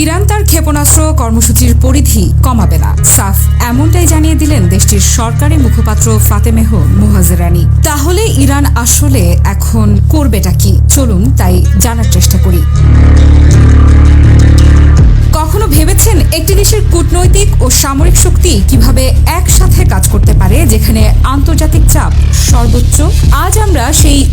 Iran তার ক্ষেপণাস্ত্র কর্মসূচির পরিধি কমাবে না। সাফ এমনটাই জানিয়ে দিলেন দেশটির সরকারি মুখপাত্র ফাতেমেহ মুহাজেরানি। তাহলে ইরান আসলে এখন করবেটা কি? চলুন তাই জানার চেষ্টা করি। কখনো ভেবেছেন একটি দেশের কূটনৈতিক ও সামরিক শক্তি কীভাবে একসাথে কাজ করতে পারে, যেখানে আন্তর্জাতিক চাপ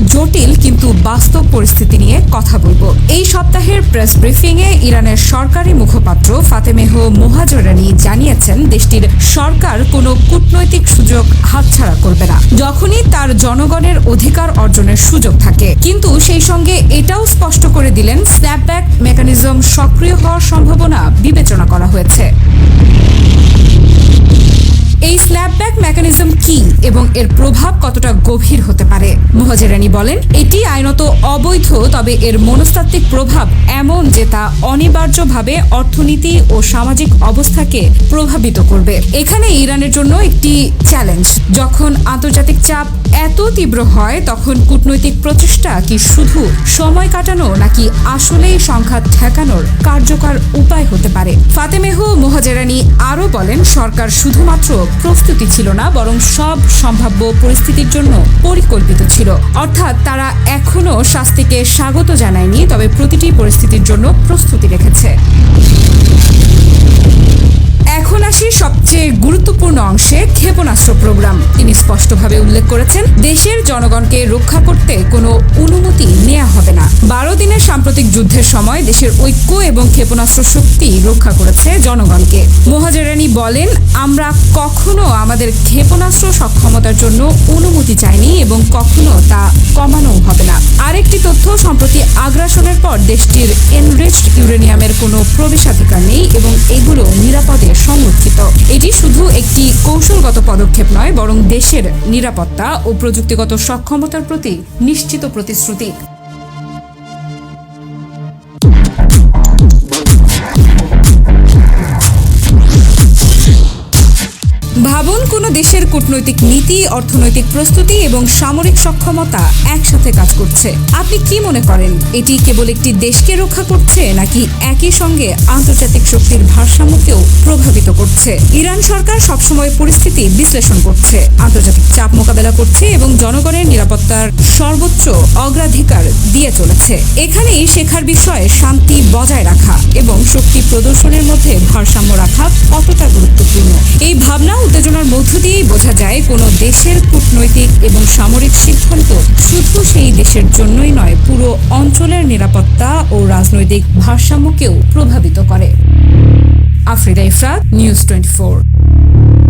জটিল কিন্তু বাস্তব পরিস্থিতি নিয়ে কথা বলব। এই সপ্তাহের প্রেস ব্রিফিং এ ইরানের সরকারি মুখপাত্র ফাতেমেহ মোহাজরানি জানিয়েছেন, দেশটির সরকার কোনো কূটনৈতিক সুযোগ হাতছাড়া করবে না। যখনই তার জনগণের অধিকার অর্জনের সুযোগ থাকে। কিন্তু সেই সঙ্গে এটাও স্পষ্ট করে দিলেন স্ন্যাপব্যাক মেকানিজম সক্রিয় হওয়ার সম্ভাবনা বিবেচনা করা হয়েছে। এই স্ল্যাপব্যাক মেকানিজম কি এবং এর প্রভাব কতটা গভীর হতে পারে? মুহাজেরানি বলেন, এটি আইনত অবৈধ, তবে এর মনস্তাত্ত্বিক প্রভাব এমন যে তা অনিবার্যভাবে অর্থনীতি ও সামাজিক অবস্থাকে প্রভাবিত করবে। এখানে ইরানের জন্য একটি চ্যালেঞ্জ যখন আন্তর্জাতিক চাপ এত তীব্র হয়, তখন কূটনৈতিক প্রচেষ্টা কি শুধু সময় কাটানো নাকি আসলেই সংঘাত ঠেকানোর কার্যকর উপায় হতে পারে? ফাতেমেহ মোহাজেরানি আরও বলেন, সরকার শুধুমাত্র প্রস্তুতি ছিল না, বরং সব সম্ভাব্য পরিস্থিতির জন্য পরিকল্পিত ছিল। অর্থাৎ তারা এখনও শাস্তিকে স্বাগত জানায়নি, তবে প্রতিটি পরিস্থিতির জন্য প্রস্তুতি রেখেছে। এখন আসি সবচেয়ে গুরুত্বপূর্ণ অংশে ক্ষেপণাস্ত্র প্রোগ্রাম। তিনি স্পষ্টভাবে উল্লেখ করেছেন, দেশের জনগণকে রক্ষা করতে কোনো অনুমতি নেওয়া হবে না। বারো দিনের সাম্প্রতিক যুদ্ধের সময় দেশের ঐক্য এবং ক্ষেপণাস্ত্র শক্তি রক্ষা করেছে জনগণকে। মোহাজেরানি বলেন, আমরা কখনো আমাদের ক্ষেপণাস্ত্র সক্ষমতার জন্য অনুমতি চাইনি এবং কখনো তা কমানো হবে না। আরেকটি তথ্য, সম্প্রতি আগ্রাসনের পর দেশটির এনরিচড ইউরেনিয়ামের কোনো প্রবেশাধিকার নেই এবং এগুলো নিরাপদে কৌশলগত পদক্ষেপ নয় বরং দেশের নিরাপত্তা ও প্রযুক্তিগত সক্ষমতার প্রতি নিশ্চিত প্রতিশ্রুতি। ভাবুন, কোনো দেশের কূটনৈতিক নীতি, অর্থনৈতিক প্রস্তুতি এবং সামরিক সক্ষমতা একসাথে কাজ করছে। আপনি কি মনে করেন, এটি কেবল একটি দেশকে রক্ষা করছে, নাকি একই সঙ্গে আন্তর্জাতিক শক্তির ভারসাম্যকেও প্রভাবিত করছে? ইরান সরকার সবসময় পরিস্থিতি বিশ্লেষণ করছে। আন্তর্জাতিক চাপ মোকাবেলা করছে এবং জনগণের নিরাপত্তার সর্বোচ্চ অগ্রাধিকার দিয়ে চলেছে। এখানেই শেখার বিষয়ে শান্তি বজায় রাখা এবং শক্তি প্রদর্শনের মধ্যে ভারসাম্য রাখা উত্তেজনার মধ্য দিয়েই বোঝা যায়, কোনো দেশের কূটনৈতিক এবং সামরিক সিদ্ধান্ত শুধু সেই দেশের জন্যই নয়, পুরো অঞ্চলের নিরাপত্তা ও রাজনৈতিক ভারসাম্যকেও প্রভাবিত করে। Afrida Ifrat, news twenty